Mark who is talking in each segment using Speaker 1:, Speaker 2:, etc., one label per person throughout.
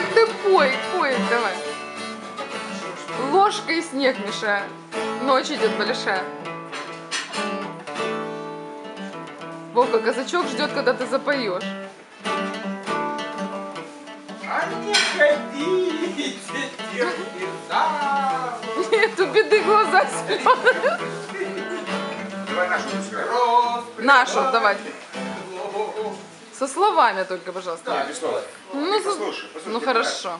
Speaker 1: так ты пой, пой, давай. Ложкой снег мешает. Ночь идет большая. Вовка, казачок ждет, когда ты запоешь.
Speaker 2: А не ходите.
Speaker 1: Нет, у беды глаза слезы.
Speaker 3: Давай нашу.
Speaker 1: Нашу, давайте. Со словами только, пожалуйста.
Speaker 3: Да, без слов.
Speaker 1: Ну,
Speaker 3: Ты
Speaker 1: за-
Speaker 3: послушай, послушай,
Speaker 1: ну хорошо.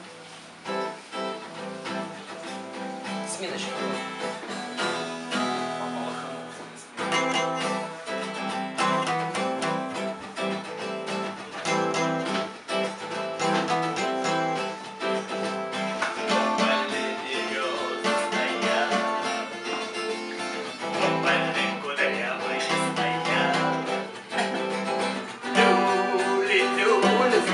Speaker 4: Сминочка.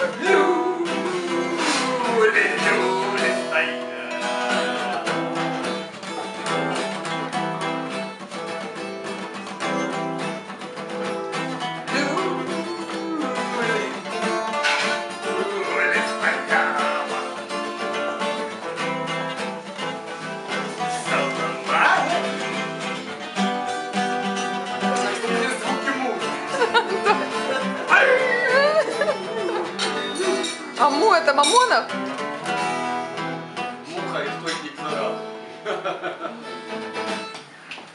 Speaker 2: Blue.
Speaker 1: Амо, это Мамонов?
Speaker 2: Муха источник нора.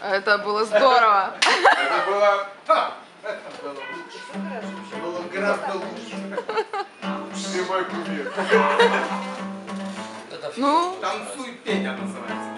Speaker 1: Это было здорово.
Speaker 3: Это было... Ха!
Speaker 2: Было лучше. Было гораздо лучше.
Speaker 3: Ты мой кумир.
Speaker 4: Это
Speaker 1: Ну,
Speaker 2: Танцуй, Петя называется.